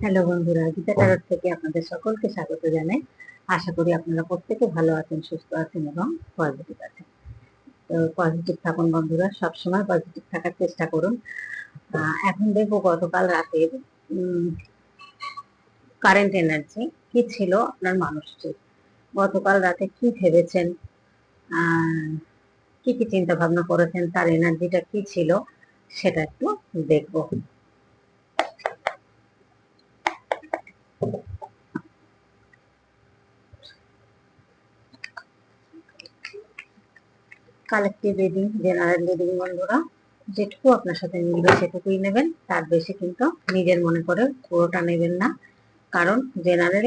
Hello বন্ধুরা গীতা টারট থেকে আপনাদের সকলকে স্বাগত জানাই। আশা করি আপনারা প্রত্যেকে ভালো আছেন সুস্থ আছেন এবং পজিটিভ আছেন। তো পজিটিভ থাকুন বন্ধুরা সবসময় পজিটিভ থাকার চেষ্টা করুন। এখন দেখব গতকাল রাতের কারেন্ট এনার্জি কি ছিল আপনার মানুষটির? গতকাল রাতে কি ভেবেছেন? আহ, কি কি চিন্তা ভাবনা করেছেন? তার এনার্জিটা কি ছিল? সেটা একটু দেখব। কালেকটিভ রিডিং জেনারেল রিডিং বন্ধুরা, যেটুকু আপনার সাথে মিলবে সেটুকুই নেবেন। তার বেশি কিন্তু নিজের মনে করে পুরোটা নেবেন না। কারণ জেনারেল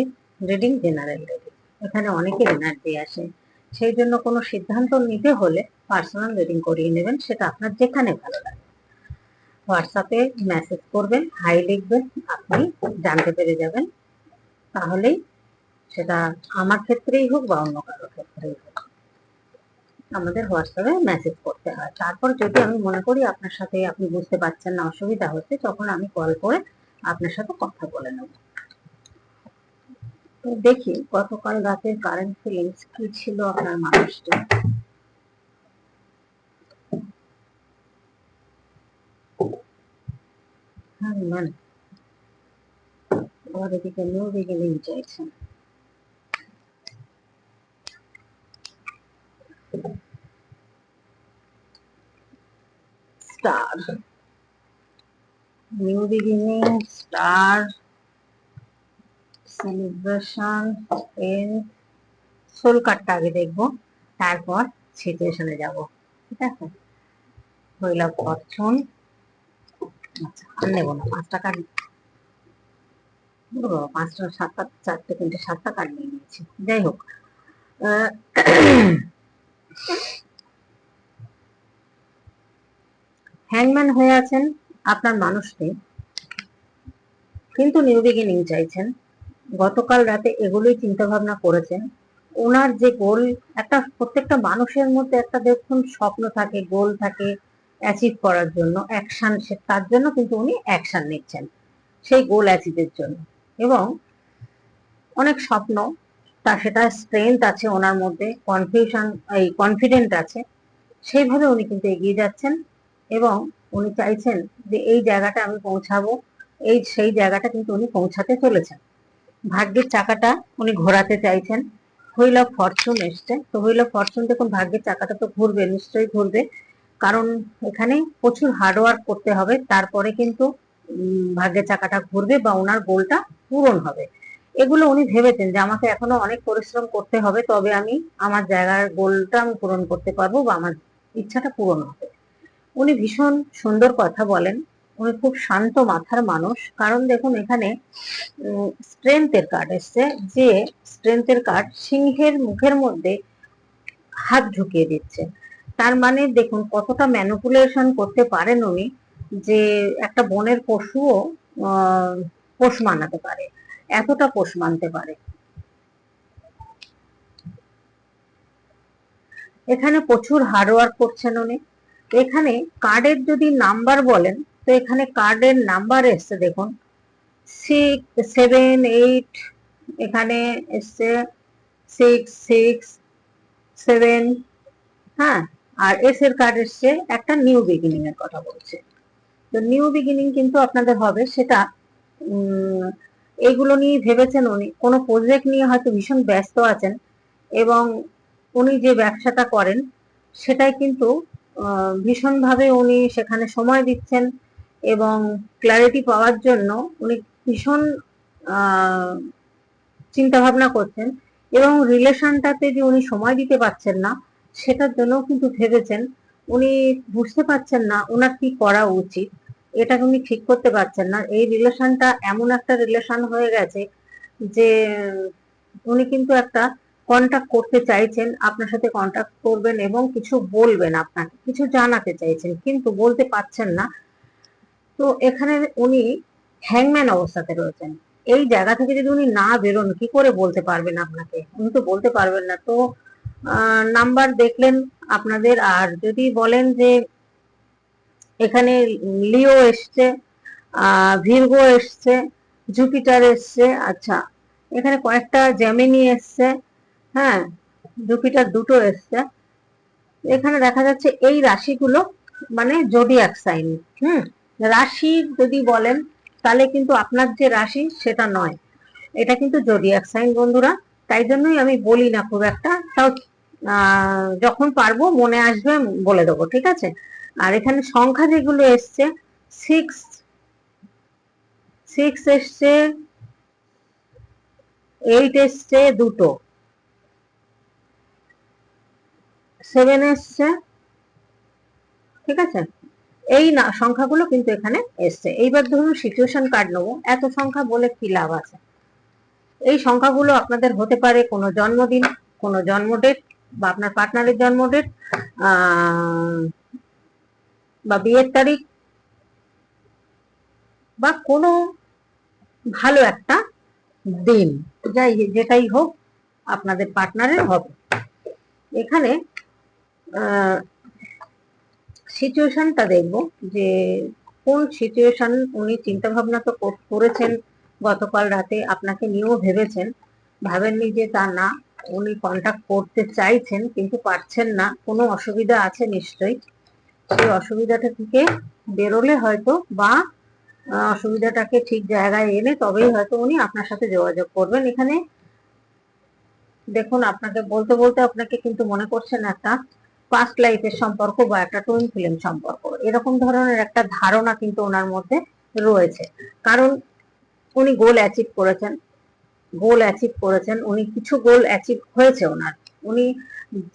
রিডিং জেনারেল রিডিং এখানে অনেকের এনার্জি আসে। সেই জন্য কোনো সিদ্ধান্ত নিতে হলে পার্সোনাল রিডিং করিয়ে নেবেন, সেটা আপনার যেখানে ভালো লাগে। হোয়াটসঅ্যাপে মেসেজ করবেন হাই লিখবেন, আপনি জানতে পেরে যাবেন। তাহলেই সেটা আমার ক্ষেত্রেই হোক বা অন্য কারোর ক্ষেত্রেই হোক। আমাদের হোয়াটসঅ্যাপে মেসেজ করতে হয়। তারপর যদি আমি মনে করি আপনার সাথে আপনি বুঝতে পারছেন না, অসুবিধা হচ্ছে, তখন আমি কল করে আপনার সাথে কথা বলে নেব। তো দেখি গতকাল রাতের কারেন্ট ফিলিংস কি ছিল আপনার মানুষটা? হ্যাঁ ম্যাম ওর এদিকে নিউ বিগিনিং চাইছেন star. New beginning, star, celebration, end. Soul কার্ডটা আগে দেখব তারপর সিচুয়েশনে যাব ঠিক আছে হইল ফরচুন আচ্ছা আর নেব না পাঁচটা কার্ড পাঁচটা সাতটা চারটে তিনটে সাতটা নিয়ে নিয়েছি যাই হোক হ্যাংম্যান হয়ে আছেন আপনার মানুষটি। কিন্তু নিউ বিগিনিং চাইছেন। গতকাল রাতে এগুলোই চিন্তা ভাবনা করেছেন। ওনার যে গোল, একটা প্রত্যেকটা মানুষের মধ্যে একটা দেখুন স্বপ্ন থাকে, গোল থাকে অ্যাচিভ করার জন্য অ্যাকশন তার জন্য কিন্তু উনি অ্যাকশন নিচ্ছেন, সেই গোল অ্যাচিভের জন্য। এবং অনেক স্বপ্ন তা সেটা স্ট্রেংথ আছে ওনার মধ্যে কনফিউশন এই কনফিডেন্ট আছে, সেইভাবে উনি কিন্তু এগিয়ে যাচ্ছেন। এবং উনি চাইছেন যে এই জায়গাটা আমি পৌঁছাবো, এই সেই জায়গাটা কিন্তু উনি পৌঁছাতে চলেছেন। ভাগ্যের চাকাটা উনি ঘোরাতে চাইছেন হুইল ফরচুন এসছে। তো হুইল ফরচুন দেখুন, ভাগ্যের চাকাটা তো ঘুরবে, নিশ্চয়ই ঘুরবে। কারণ এখানে প্রচুর হার্ডওয়ার্ক করতে হবে, তারপরে কিন্তু ভাগ্যের চাকাটা ঘুরবে বা ওনার গোলটা পূরণ হবে। এগুলো উনি ভেবেছেন যে আমাকে এখনও অনেক পরিশ্রম করতে হবে, তবে আমি আমার জায়গার গোলটা আমি পূরণ করতে পারব বা আমার ইচ্ছাটা পূরণ হবে। উনি ভীষণ সুন্দর কথা বলেন। উনি খুব শান্ত মাথার মানুষ। কারণ দেখুন, এখানে স্ট্রেংথের কার্ড এসছে যে স্ট্রেংথের কার্ড সিংহের মুখের মধ্যে হাত ঢুকিয়ে দিচ্ছে। তার মানে দেখুন, কতটা ম্যানিপুলেশন করতে পারেন উনি যে একটা বনের পশুও পোষ মানাতে পারে, এতটা পোষ মানতে পারে। এখানে প্রচুর হার্ডওয়ার্ক করছেন উনি। এখানে কার্ডের যদি নাম্বার বলেন, তো এখানে কার্ডের নাম্বার এসছে দেখুন। সিক্স সেভেন এইট এখানে এসছে সিক্স সিক্স সেভেন হ্যাঁ? আর এস এর কার্ড এসছে একটা নিউ বিগিনিং এর কথা বলছে। তো নিউ বিগিনিং কিন্তু আপনাদের হবে সেটা এইগুলো নিয়ে ভেবেছেন উনি, কোনো প্রজেক্ট নিয়ে হয়তো ভীষণ ব্যস্ত আছেন এবং উনি যে ব্যবসাটা করেন, সেটাই কিন্তু ভীষণভাবে উনি সেখানে সময় দিচ্ছেন এবং ক্ল্যারিটি পাওয়ার জন্য উনি ভীষণ চিন্তা ভাবনা করছেন এবং রিলেশনটাতে যে উনি সময় দিতে পারছেন না, সেটার জন্য কিন্তু ভেবেছেন। উনি বুঝতে পারছেন না ওনার কি করা উচিত। এটা উনি ঠিক করতে পারছেন না। এই রিলেশনটা এমন একটা রিলেশন হয়ে গেছে যে উনি কিন্তু একটা কন্টাক্ট করতে চাইছেন, আপনার সাথে কন্টাক্ট করবেন এবং কিছু বলবেন আপনাকে, কিছু জানাতে চাইছেন, কিন্তু বলতে পারছেন না। তো এখানে উনি হ্যাংম্যান অবস্থাতে রয়েছেন। এই জায়গা থেকে যদি উনি না বেরোন, কি করে বলতে পারবেন আপনাকে? উনি তো বলতে পারবেন না। তো নাম্বার দেখলেন আপনাদের, আর যদি বলেন যে এখানে লিও এসছে ভির্গো এসছে জুপিটার এসছে আচ্ছা এখানে কয়েকটা জেমিনি এসছে হ্যাঁ জুপিটার দুটো এসছে। এখানে দেখা যাচ্ছে এই রাশিগুলো মানে জোডিয়াক সাইন হুম? রাশি যদি বলেন, তাহলে কিন্তু আপনার যে রাশি সেটা নয়। এটা কিন্তু জোডিয়াক সাইন বন্ধুরা। তাই জন্যই আমি বলি না খুব একটা। তাও যখন পারব মনে আসবে বলে দেবো, ঠিক আছে? আর এখানে সংখ্যা যেগুলো এসছে সিক্স সিক্স এসছে এইট এসছে দুটো। সেভেন এসছে। ঠিক আছে? এই না, সংখ্যাগুলো কিন্তু এখানে এসছে। এইবার ধরুন সিচুয়েশন কার্ড নেব। এত সংখ্যা বলে কি লাভ আছে? এই সংখ্যাগুলো আপনাদের হতে পারে কোনো জন্মদিন, কোনো জন্ম ডেট বা আপনার পার্টনারের জন্ম ডেট বা বিয়ের তারিখ, বা কোনো ভালো একটা দিন। যাই, যেটাই হোক, আপনাদের পার্টনারের হবে। এখানে সিচুয়েশনটা দেখব যে কোন সিচুয়েশন উনি চিন্তা ভাবনা তো করেছেন গতকাল রাতে, আপনাকে নিয়েও ভেবেছেন। ভাবেননি যে তা না, উনি কন্ট্যাক্ট করতে চাইছেন কিন্তু পারছেন না। কোনো অসুবিধা আছে নিশ্চয়ই। সেই অসুবিধাটা থেকে বেরোলে হয়তো বা অসুবিধাটাকে ঠিক জায়গায় এনে তবেই হয়তো উনি আপনার সাথে যোগাযোগ করবেন। এখানে দেখুন, আপনাকে বলতে বলতে আপনাকে কিন্তু মনে করছেন একটা পাস্ট লাইফের সম্পর্ক বা একটা টুইন ফিল্ম সম্পর্ক। এরকম ধরনের একটা ধারণা কিন্তু ওনার মধ্যে রয়েছে। কারণ উনি গোল অ্যাচিভ করেছেন গোল অ্যাচিভ করেছেন, উনি কিছু গোল অ্যাচিভ হয়েছে ওনার। উনি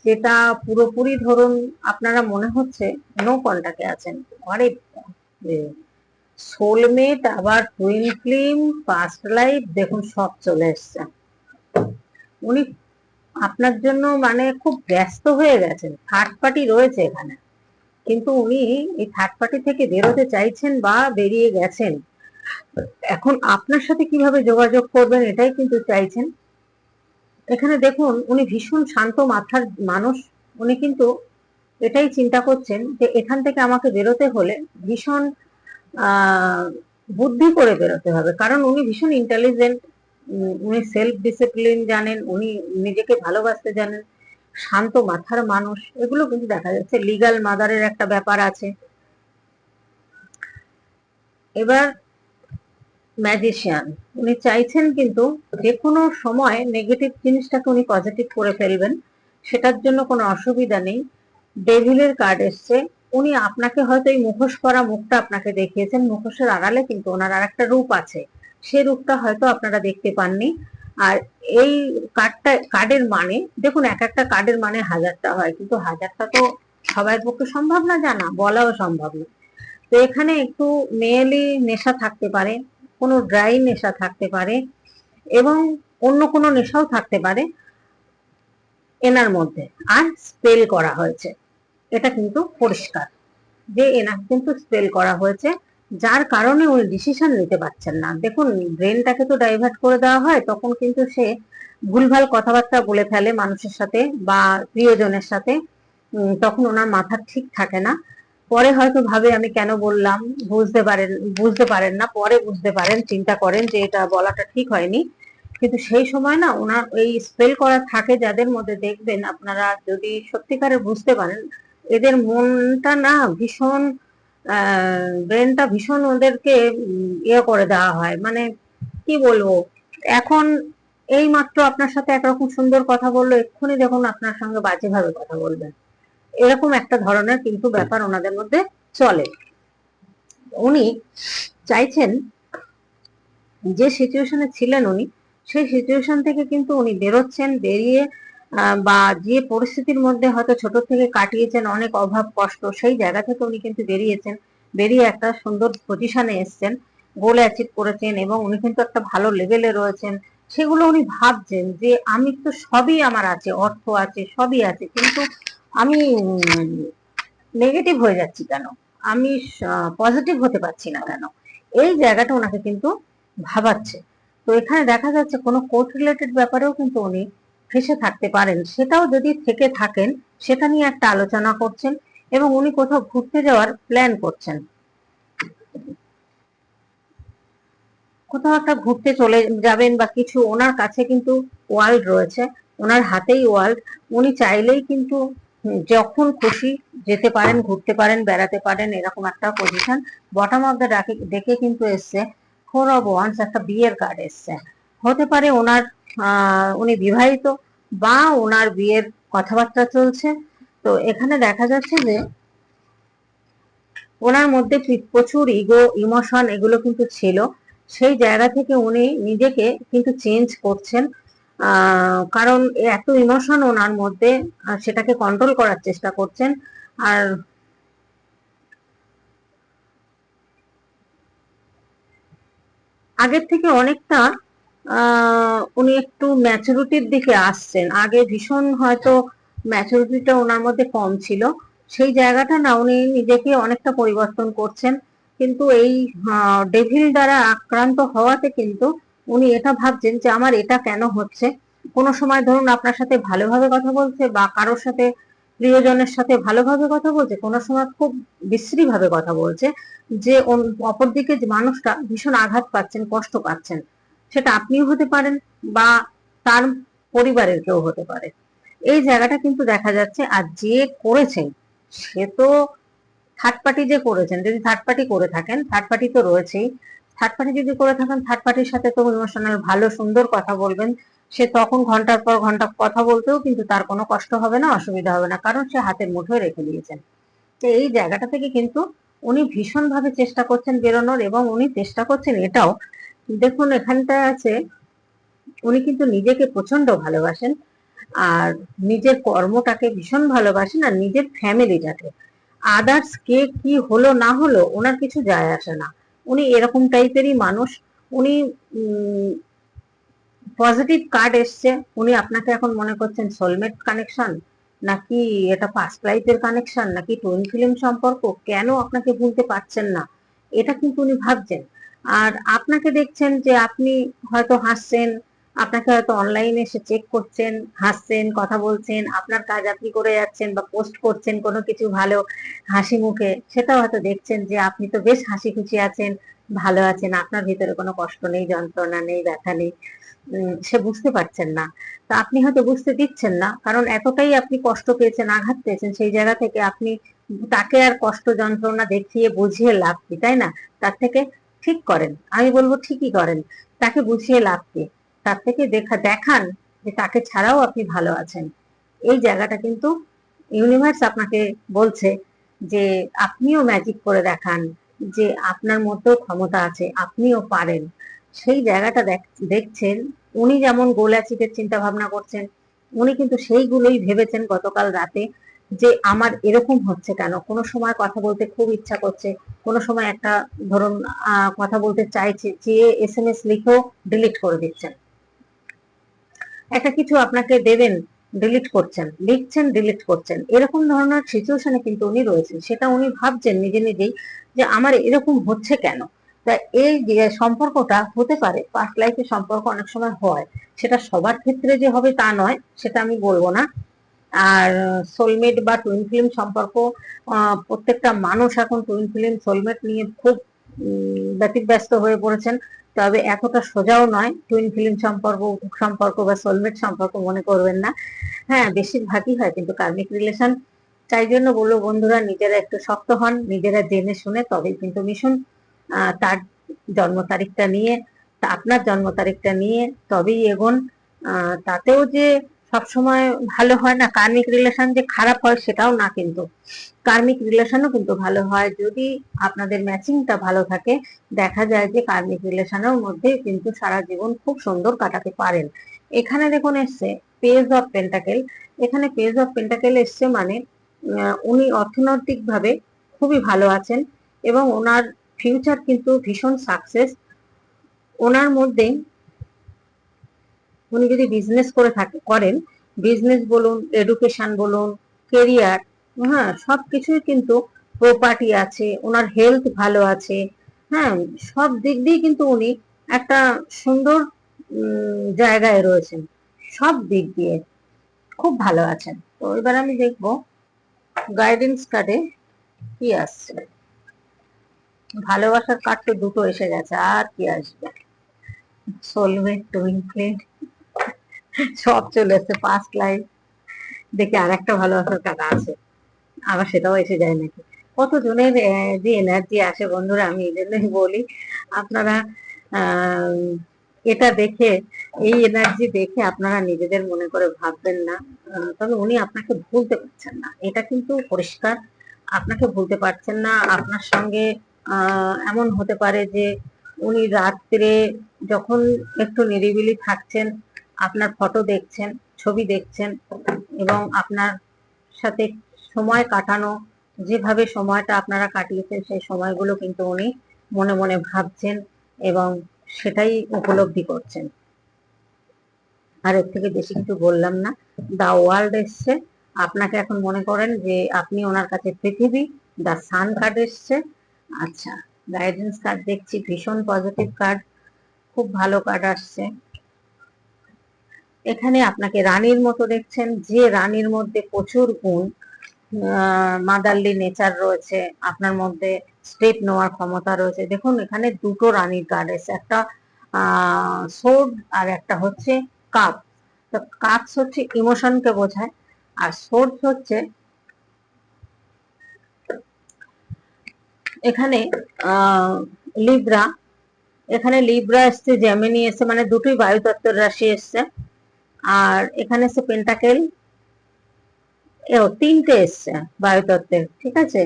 যেটা পুরোপুরি ধরুন আপনারা মনে হচ্ছে নো কন্টাক্টে আছেন। আরে সোলমেট আবার টুইন ফিল্ম পাস্ট লাইফ দেখুন সব চলে এসছে। উনি আপনার জন্য মানে খুব ব্যস্ত হয়ে গেছেন। থার্ড পার্টি রয়েছে এখানে। কিন্তু উনি এই থার্ড পার্টি থেকে বেরোতে চাইছেন বা বেরিয়ে গেছেন। এখন আপনার সাথে কীভাবে যোগাযোগ করবেন এটাই কিন্তু চাইছেন। এখানে দেখুন, উনি ভীষণ শান্ত মাথার মানুষ। উনি কিন্তু এটাই চিন্তা করছেন যে এখান থেকে আমাকে বেরোতে হলে ভীষণ বুদ্ধি করে বেরোতে হবে। কারণ উনি ভীষণ ইন্টেলিজেন্ট উনি সেলফ ডিসিপ্লিন জানেন, উনি নিজেকে ভালোবাসতে জানেন, শান্ত মাথার মানুষ, এগুলো কিন্তু দেখা যাচ্ছে লিগাল মাদারের একটা ব্যাপার আছে। এবার ম্যাজিশিয়ান উনি চাইছেন কিন্তু যে কোনো সময় নেগেটিভ জিনিসটাকে উনি পজিটিভ করে ফেলবেন, সেটার জন্য কোনো অসুবিধা নেই। ডেভিলের কার্ড এসছে, উনি আপনাকে হয়তো এই মুখোশ করা মুখটা আপনাকে দেখিয়েছেন, মুখোশের আড়ালে কিন্তু ওনার আর একটা রূপ আছে। সেই রূপটা হয়তো আপনারা দেখতে পাননি। আর এই কার্ডটা কার্ডের মানে দেখুন, এক একটা কার্ডের মানে হাজারটা হয়, কিন্তু হাজারটা তো সবার পক্ষে সম্ভব না জানা, বলাও সম্ভব না। তো এখানে একটু মেয়েলি নেশা থাকতে পারে, কোনো ড্রাই নেশা থাকতে পারে, এবং অন্য কোনো নেশাও থাকতে পারে এনার মধ্যে, আর স্পেল করা হয়েছে। এটা কিন্তু পরিষ্কার, যে এনাকে কিন্তু স্পেল করা হয়েছে। যার কারণে উনি ডিসিশন নিতে পারছেন না। দেখুন ব্রেনটাকে তো ডাইভার্ট করে দেওয়া হয়, তখন কিন্তু সে ভুলভাল কথাবার্তা বলে ফেলে মানুষের সাথে বা প্রিয়জনের সাথে। তখন ওনার মাথা ঠিক থাকে না। পরে হয়তো ভাবে, আমি কেন বললাম? বুঝতে পারেন বুঝতে পারেন না। পরে বুঝতে পারেন, চিন্তা করেন যে এটা বলাটা ঠিক হয়নি। কিন্তু সেই সময় না, ওনার এই স্পেল করা থাকে যাদের মধ্যে দেখবেন, আপনারা যদি সত্যিকারে বুঝতে পারেন, এদের মনটা না ভীষণ ব্রেনটা ভীষণ ওদেরকে ইয়ে করে দেওয়া হয়। মানে কি বলব? এখন এই মাত্র আপনার সাথে একরকম সুন্দর কথা বলল, এক্ষুনি দেখুন আপনার সঙ্গে বাজেভাবে কথা বলবেন এরকম একটা ধরনের কিন্তু ব্যাপার ওনাদের মধ্যে চলে। উনি চাইছেন, যে সিচুয়েশনে ছিলেন উনি, সেই সিচুয়েশন থেকে কিন্তু উনি বেরোচ্ছেন, বেরিয়ে বা যে পরিস্থিতির মধ্যে হয়তো ছোট থেকে কাটিয়েছেন, অনেক অভাব, কষ্ট, সেই জায়গা থেকে উনি কিন্তু বেরিয়েছেন। বেরিয়ে একটা সুন্দর পজিশনে এসেছেন গোল অ্যাচিভ করেছেন এবং উনি কিন্তু একটা ভালো লেভেলে রয়েছেন। সেগুলো উনি ভাবছেন যে, আমি তো সবই আমার আছে, অর্থ আছে, সবই আছে, কিন্তু আমি নেগেটিভ হয়ে যাচ্ছি কেন? আমি পজিটিভ হতে পারছি না কেন? এই জায়গাটা ওনাকে কিন্তু ভাবাচ্ছে। তো এখানে দেখা যাচ্ছে কোনো কোর্ট রিলেটেড ব্যাপারেও কিন্তু উনি ফেসে থাকতে পারেন। সেটাও যদি থেকে থাকেন, সেটা নিয়ে একটা আলোচনা করছেন এবং উনি কোথাও ঘুরতে যাওয়ার প্ল্যান করছেন। কোথাও একটা ঘুরতে চলে যাবেন বা কিছু ওনার কাছে কিন্তু ওয়ার্ল্ড রয়েছে, ওনার হাতেই ওয়ার্ল্ড উনি চাইলেই কিন্তু যখন খুশি যেতে পারেন, ঘুরতে পারেন, বেড়াতে পারেন, এরকম একটা পজিশন বটম অফ দ্য ডেকে কিন্তু এসছে ফোর অফ ওয়ান্স একটা বিয়ের কার্ড এসছে। হতে পারে ওনার উনি বিবাহিত বা ওনার বিয়ের কথাবার্তা চলছে। তো এখানে দেখা যাচ্ছে যে ওনার মধ্যে প্রচুর ইগো ইমোশন এগুলো কিন্তু ছিল। সেই জায়গা থেকে উনি নিজেকে কিন্তু চেঞ্জ করছেন। কারণ এত ইমোশন ওনার মধ্যে সেটাকে কন্ট্রোল করার চেষ্টা করছেন। আর আগের থেকে অনেকটা উনি একটু ম্যাচুরিটির দিকে আসছেন। আগে ভীষণ হয়তো ম্যাচুরিটিটা ওনার মধ্যে কম ছিল। সেই জায়গাটা না, উনি নিজেকে অনেকটা পরিবর্তন করছেন। কিন্তু এই ডেভিল দ্বারা আক্রান্ত হওয়াতে কিন্তু উনি এটা ভাবছেন যে আমার এটা কেন হচ্ছে? কোনো সময় ধরুন আপনার সাথে ভালোভাবে কথা বলছে বা কারোর সাথে, প্রিয়জনের সাথে ভালোভাবে কথা বলছে, কোনো সময় খুব বিশ্রী ভাবে কথা বলছে, যে অপরদিকে মানুষটা ভীষণ আঘাত পাচ্ছেন, কষ্ট পাচ্ছেন। সেটা আপনিও হতে পারেন বা তার পরিবারের কেউ হতে পারে। এই জায়গাটা কিন্তু দেখা যাচ্ছে আর যে করেছেন সে তো থার্ড পার্টি যে করেছেন, যদি থার্ড পার্টি করে থাকেন থার্ড পার্টি তো রয়েছেই থার্ড পার্টি যদি করে থাকেন থার্ড পার্টির সাথে তো ইমোশনাল ভালো, সুন্দর কথা বলবেন, সে তখন ঘণ্টার পর ঘণ্টা কথা বলতেও কিন্তু তার কোনো কষ্ট হবে না, অসুবিধা হবে না, কারণ সে হাতের মুঠোয় রেখে দিয়েছেন। তো এই জায়গাটা থেকে কিন্তু উনি ভীষণভাবে চেষ্টা করছেন বেরোনোর এবং উনি চেষ্টা করছেন এটাও দেখুন, এখানটায় আছে, উনি কিন্তু নিজেকে প্রচণ্ড ভালোবাসেন আর নিজের কর্মটাকে ভীষণ ভালোবাসেন আর নিজের ফ্যামিলিটাকে। আদার্স কে কি হলো না হলো ওনার কিছু যায় আসে না। উনি এরকম টাইপেরই মানুষ। উনি পজিটিভ কার্ড এসছে। উনি আপনাকে এখন মনে করছেন সোলমেট কানেকশন নাকি এটা পাস্ট লাইফের কানেকশন নাকি টুইন ফিল্ম সম্পর্ক? কেন আপনাকে ভুলতে পারছেন না? এটা কিন্তু উনি ভাবছেন। আর আপনাকে দেখছেন যে আপনি হয়তো হাসছেন, আপনাকে হয়তো অনলাইনে এসে চেক করছেন, হাসছেন, কথা বলছেন, আপনার কাজ আপনি করে যাচ্ছেন বা পোস্ট করছেন কোনো কিছু ভালো হাসি মুখে, সেটাও হয়তো দেখছেন যে আপনি তো বেশ হাসি খুশি আছেন, ভালো আছেন, আপনার ভিতরে কোনো কষ্ট নেই, যন্ত্রণা নেই, ব্যথা নেই সে বুঝতে পারছেন না। তা আপনি হয়তো বুঝতে দিচ্ছেন না, কারণ এতটাই আপনি কষ্ট পেয়েছেন, আঘাত পেয়েছেন, সেই জায়গা থেকে আপনি তাকে আর কষ্ট, যন্ত্রণা দেখিয়ে বুঝিয়ে লাভ কি, তাই না? তার থেকে ঠিক করেন, আমি বলব ঠিকই করেন। তাকে বুঝিয়ে লাভ কি? তার থেকে দেখা, দেখান যে তাকে ছাড়াও আপনি ভালো আছেন। এই জায়গাটা কিন্তু ইউনিভার্স আপনাকে বলছে যে, আপনিও ম্যাজিক করে দেখান যে আপনার মধ্যেও ক্ষমতা আছে, আপনিও পারেন। সেই জায়গাটা দেখ- দেখছেন, উনি যেমন গোল অ্যাচিভের চিন্তা ভাবনা করছেন, উনি কিন্তু সেইগুলোই ভেবেছেন গতকাল রাতে। যে আমার এরকম হচ্ছে কেন? কোনো সময় কথা বলতে খুব ইচ্ছা করছে, কোনো সময় একটা ধরুন কথা বলতে চাইছে যে এস এম এস লিখেও ডিলিট করে দিচ্ছেন। একটা কিছু আপনাকে দেবেন ডিলিট করছেন, লিখছেন ডিলিট করছেন। এরকম ধরনের সিচুয়েশনে কিন্তু উনি রয়েছেন। সেটা উনি ভাবছেন নিজে নিজেই যে আমার এরকম হচ্ছে কেন? তা এই যে সম্পর্কটা হতে পারে পাস্ট লাইফের সম্পর্ক অনেক সময় হয়, সেটা সবার ক্ষেত্রে যে হবে তা নয়, সেটা আমি বলব না। আর সোলমেট বা টুইন ফিল্ম সম্পর্ক প্রত্যেকটা মানুষ এখন টুইন ফিল্ম সোলমেট নিয়ে খুব ব্যতিব্যস্ত হয়ে পড়েছেন। তবে এতটা সোজাও নয় টুইন ফিল্ম সম্পর্ক সম্পর্ক বা সোলমেট সম্পর্ক মনে করবেন না। হ্যাঁ বেশিরভাগই হয়, কিন্তু কার্মিক রিলেশন তাই জন্য বলব, বন্ধুরা, নিজেরা একটু শক্ত হন, নিজেরা জেনে শুনে, তবেই কিন্তু মিশুন তার জন্ম তারিখটা নিয়ে, আপনার জন্ম তারিখটা নিয়ে তবেই এগোন। তাতেও যে সবসময় ভালো হয় না। কার্মিক রিলেশন যে খারাপ হয় সেটাও না কিন্তু। কার্মিক রিলেশনও কিন্তু ভালো হয়। যদি আপনাদের ম্যাচিংটা ভালো থাকে, দেখা যায় যে কার্মিক রিলেশনের মধ্যে কিন্তু সারা জীবন খুব সুন্দর কাটাতে পারেন। এখানে দেখুন এসছে পেজ অফ পেন্টাকেল এখানে পেজ অফ পেন্টাকেল এসছে মানে উনি অর্থনৈতিকভাবে খুবই ভালো আছেন এবং ওনার ফিউচার কিন্তু ভীষণ সাকসেস ওনার মধ্যে উনি যদি বিজনেস করে থাকে, করেন বিজনেস বলুন এডুকেশন বলুন কেরিয়ার হ্যাঁ সবকিছুই কিন্তু প্রপার্টি আছে ওনার হেলথ ভালো আছে হ্যাঁ সব দিক দিয়ে কিন্তু উনি একটা সুন্দর জায়গায় রয়েছেন, সব দিক দিয়ে খুব ভালো আছেন। তো এবার আমি দেখব গাইডেন্স কার্ডে কি আসছে। ভালোবাসার কার্ড তো দুটো এসে গেছে, আর কি আসবে? সোলমেট টুইন ফ্লেম সব চলে এসছে পাস্ট লাইফ দেখে আর একটা ভালোবাসার কাকা আছে। আবার সেটাও এসে যায় নাকি। কত জনের যে এনার্জি আসে বন্ধুরা, আমি এই জন্যই বলি, আপনারা এটা দেখে, এই এনার্জি দেখে আপনারা নিজেদের মনে করে ভাববেন না। তবে উনি আপনাকে ভুলতে পারছেন না। এটা কিন্তু পরিষ্কার। আপনাকে ভুলতে পারছেন না। আপনার সঙ্গে এমন হতে পারে যে উনি রাত্রে যখন একটু নিরিবিলি থাকছেন আপনার ফটো দেখছেন, ছবি দেখছেন এবং আপনার সাথে সময় কাটানো, যেভাবে সময়টা আপনারা কাটিয়েছেন সেই সময়গুলো কিন্তু উনি মনে মনে ভাবছেন এবং সেটাই উপলব্ধি করছেন। আর এর থেকে বেশি কিছু বললাম না। দা ওয়ার্ল্ড এসছে। আপনাকে এখন মনে করেন যে আপনি ওনার কাছে পৃথিবী দা সান কার্ড এসছে। আচ্ছা গাইডেন্স কার্ড দেখছি, ভীষণ পজিটিভ কার্ড খুব ভালো কার্ড আসছে। এখানে আপনাকে রানীর মতো দেখছেন, যে রানীর মধ্যে প্রচুর গুণ মাদারলি নেচার রয়েছে, আপনার মধ্যে স্টেপ নেওয়ার ক্ষমতা রয়েছে। দেখুন, এখানে দুটো রানীর কার্ড এসে একটা সোড আর একটা হচ্ছে কাপ। তো কাপস হচ্ছে ইমোশনকে বোঝায়, আর সোর্স হচ্ছে এখানে লিব্রা এখানে লিব্রা এসছে জেমিনি এসছে মানে দুটোই বায়ুতত্ত্বের রাশি এসছে। আর এখানে এসছে পেন্টাকেল ও তিনটে এসছে বায়ুতত্ত্বের, ঠিক আছে?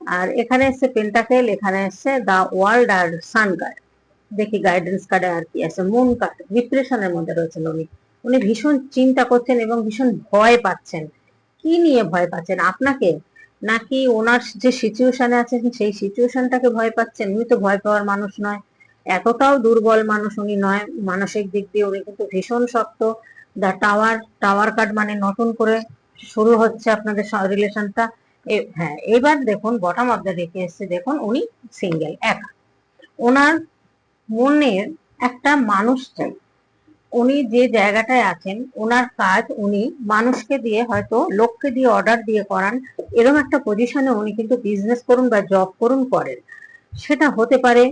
আর এখানে এসছে পেন্টাকেল এখানে এসছে দা ওয়ার্ল্ড আর সান কার্ড দেখি গাইডেন্স কার্ডে আর কি আছে মুন কার্ড ডিপ্রেশনের মধ্যে রয়েছেন উনি। উনি ভীষণ চিন্তা করছেন এবং ভীষণ ভয় পাচ্ছেন। কি নিয়ে ভয় পাচ্ছেন? আপনাকে? নাকি ওনার যে সিচুয়েশনে আছেন, সেই সিচুয়েশনটাকে ভয় পাচ্ছেন? উনি তো ভয় পাওয়ার মানুষ নয়। এতটাও দুর্বল মানুষ উনি নয়। মানসিক দিক দিয়ে উনি কিন্তু ভীষণ শক্ত। দা টাওয়ার টাওয়ার কার্ড মানে নতুন করে শুরু হচ্ছে আপনাদের রিলেশনটা হ্যাঁ এবার দেখুন বটম অফ দ্য রেখে এসছে, দেখুন উনি সিঙ্গেল একা। ওনার মনের একটা মানুষ চাই। উনি যে জায়গাটায় আছেন, ওনার কাজ উনি মানুষকে দিয়ে হয়তো লোককে দিয়ে অর্ডার দিয়ে করান এরকম একটা পজিশনে উনি কিন্তু বিজনেস করুন বা জব করুন করেন। সেটা হতে পারে,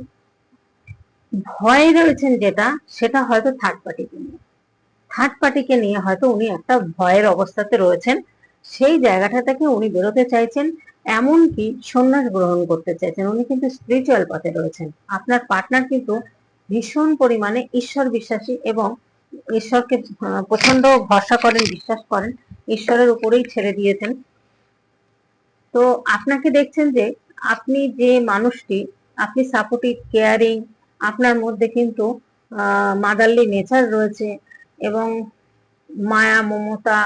ভয়ে রয়েছেন যেটা, সেটা হয়তো থার্ড পার্টিকে নিয়ে থার্ড পার্টিকে নিয়ে হয়তো উনি একটা ভয়ের অবস্থাতে রয়েছেন। সেই জায়গাটা থেকে উনি বেরোতে চাইছেন, এমনকি সন্ন্যাস গ্রহণ করতে চাইছেন। উনি কিন্তু স্পিরিচুয়াল পথে রয়েছেন। আপনার পার্টনার কিন্তু ভীষণ পরিমাণে ঈশ্বর বিশ্বাসী এবং ঈশ্বরকে প্রচণ্ড ভরসা করেন, বিশ্বাস করেন, ঈশ্বরের উপরেই ছেড়ে দিয়েছেন। তো আপনাকে দেখছেন যে আপনি যে মানুষটি, আপনি সাপোর্টিভ কেয়ারিং আপনার মধ্যে কিন্তু মাদারলি নেচার রয়েছে। এবং মায়া, মমতা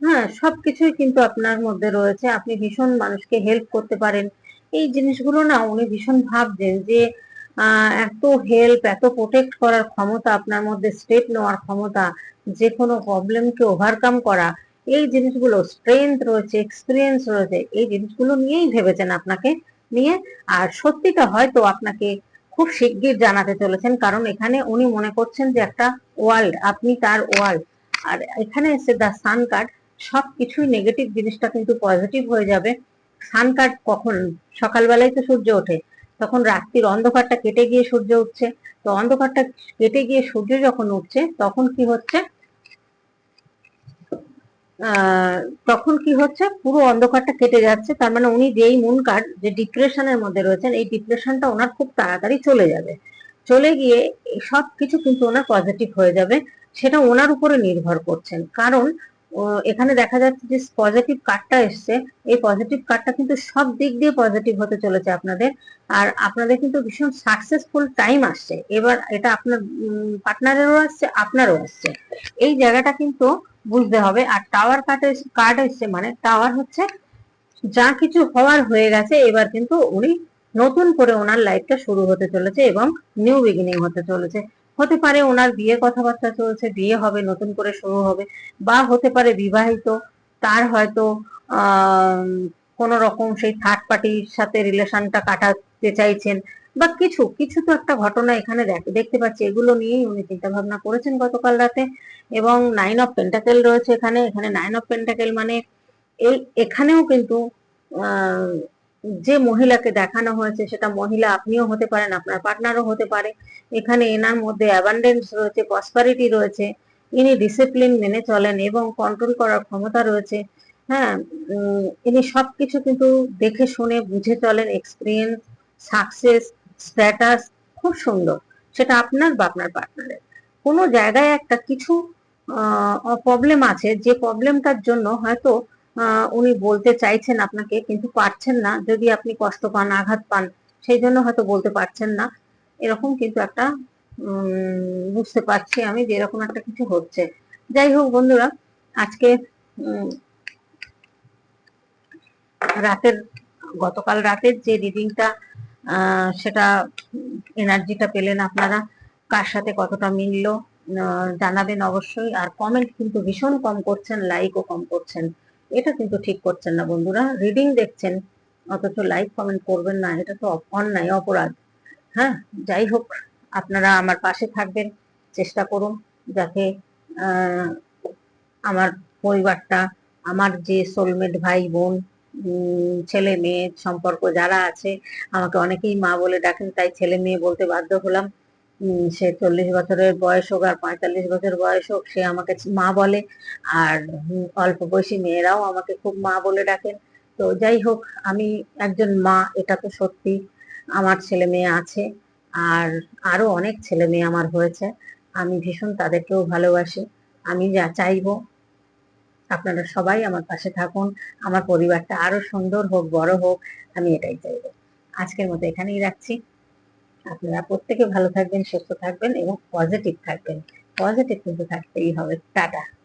হ্যাঁ সবকিছুই কিন্তু আপনার মধ্যে রয়েছে। আপনি ভীষণ মানুষকে হেল্প করতে পারেন। এই জিনিসগুলো না উনি ভীষণ ভাবছেন যে এত হেল্প এত প্রোটেক্ট করার ক্ষমতা, আপনার মধ্যে স্টেপ নেওয়ার ক্ষমতা যে কোনো প্রবলেমকে ওভারকাম করা, এই জিনিসগুলো স্ট্রেংথ রয়েছে এক্সপিরিয়েন্স রয়েছে, এই জিনিসগুলো নিয়েই ভেবেছেন আপনাকে নিয়ে। আর সত্যিটা হয়তো আপনাকে খুব শিগগির জানাতে চলেছেন, কারণ এখানে উনি মনে করছেন যে একটা ওয়ার্ল্ড আপনি তার ওয়ার্ল্ড আর এখানে এসে দ্য সান কার্ড সব কিছুই নেগেটিভ জিনিসটা কিন্তু পজিটিভ হয়ে যাবে। সান কার্ড কখন? সকালবেলায় তো সূর্য ওঠে, তখন রাত্রির অন্ধকারটা কেটে গিয়ে সূর্য উঠছে। তো অন্ধকারটা কেটে গিয়ে সূর্য যখন উঠছে, তখন কি হচ্ছে? তখন কি হচ্ছে? পুরো অন্ধকারটা কেটে যাচ্ছে। তার মানে উনি যেই মুন কার্ড যে ডিপ্রেশনের মধ্যে রয়েছেন, এই ডিপ্রেশনটা ওনার খুব তাড়াতাড়ি চলে যাবে। চলে গিয়ে সব কিছু কিন্তু ওনার পজিটিভ হয়ে যাবে। সেটা ওনার উপরে নির্ভর করছেন। কারণ এখানে দেখা যাচ্ছে যে পজিটিভ কার্ডটা এসছে। এই পজিটিভ কার্ডটা কিন্তু সব দিক দিয়ে পজিটিভ হতে চলেছে আপনাদের। আর আপনাদের কিন্তু ভীষণ সাকসেসফুল টাইম আসছে। এবার এটা আপনার পার্টনারেরও আসছে, আপনারও আসছে। এই জায়গাটা কিন্তু বুঝতে হবে। আর টাওয়ার কার্ড কার্ড এসছে মানে টাওয়ার হচ্ছে যা কিছু হওয়ার হয়ে গেছে, এবার কিন্তু উনি নতুন করে ওনার লাইফটা শুরু হতে চলেছে এবং নিউ বিগিনিং হতে চলেছে। হতে পারে ওনার বিয়ে কথাবার্তা চলছে, বিয়ে হবে, নতুন করে শুরু হবে, বা হতে পারে বিবাহিত, তার হয়তো কোন রকম সেই থার্ড পার্টির সাথে রিলেশনটা কাটাতে চাইছেন বা কিছু কিছু তো একটা ঘটনা এখানে দেখতে পাচ্ছি। এগুলো নিয়েই উনি চিন্তা ভাবনা করেছেন গতকাল রাতে এবং নাইন অফ পেন্টাকেল রয়েছে এখানে। এখানে নাইন অফ পেন্টাকেল মানে এই এখানেও কিন্তু যে মহিলাকে দেখানো হয়েছে সেটা মহিলা আপনিও হতে পারেন, আপনার পার্টনারও হতে পারে। এখানে এনার মধ্যে অ্যাবান্ডেন্স রয়েছে প্রসপারিটি রয়েছে। ইনি ডিসিপ্লিন মেনে চলেন এবং কন্ট্রোল করার ক্ষমতা রয়েছে। হ্যাঁ ইনি সবকিছু কিন্তু দেখে শুনে বুঝে চলেন এক্সপিরিয়েন্স সাকসেস স্ট্যাটাস খুব সুন্দর। সেটা আপনার বা আপনার পার্টনারের কোনো জায়গায় একটা কিছু প্রবলেম আছে, যে প্রবলেমটার জন্য হয়তো উনি বলতে চাইছেন আপনাকে কিন্তু পারছেন না। যদি আপনি কষ্ট পান, আঘাত পান, সেই জন্য হয়তো বলতে পারছেন না। এরকম কিন্তু একটা বুঝতে পারছি আমি যে এরকম একটা কিছু হচ্ছে। যাই হোক বন্ধুরা, আজকে রাতের, গতকাল রাতের যে রিডিংটা সেটা এনার্জিটা পেলেন আপনারা। কার সাথে কতটা মিললো জানাবেন অবশ্যই। আর কমেন্ট কিন্তু ভীষণ কম করছেন লাইকও কম করছেন। এটা কিন্তু ঠিক করছেন না বন্ধুরা। রিডিং দেখছেন, অথচ লাইক কমেন্ট করবেন না। এটা তো অন্যায়, অপরাধ। হ্যাঁ যাই হোক, আপনারা আমার পাশে থাকবেন, চেষ্টা করুন যাতে আমার পরিবারটা, আমার যে সোলমেট ভাই বোন ছেলে মেয়ে সম্পর্ক যারা আছে, আমাকে অনেকেই মা বলে ডাকেন, তাই ছেলে মেয়ে বলতে বাধ্য হলাম। সে চল্লিশ বছরের বয়স হোক আর পঁয়তাল্লিশ বছর বয়স হোক, সে আমাকে মা বলে। আর অল্প বয়সী মেয়েরাও আমাকে খুব মা বলে ডাকেন। তো যাই হোক, আমি একজন মা, এটা তো সত্যি। আমার ছেলে মেয়ে আছে, আর আরও অনেক ছেলে মেয়ে আমার হয়েছে। আমি ভীষণ তাদেরকেও ভালোবাসি। আমি যা চাইব আপনারা সবাই আমার পাশে থাকুন। আমার পরিবারটা আরও সুন্দর হোক, বড় হোক, আমি এটাই চাইব। আজকের মতো এখানেই রাখছি। আপনারা প্রত্যেকে ভালো থাকবেন, সুস্থ থাকবেন এবং পজিটিভ থাকবেন। পজিটিভ কিন্তু থাকতেই হবে। টাটা।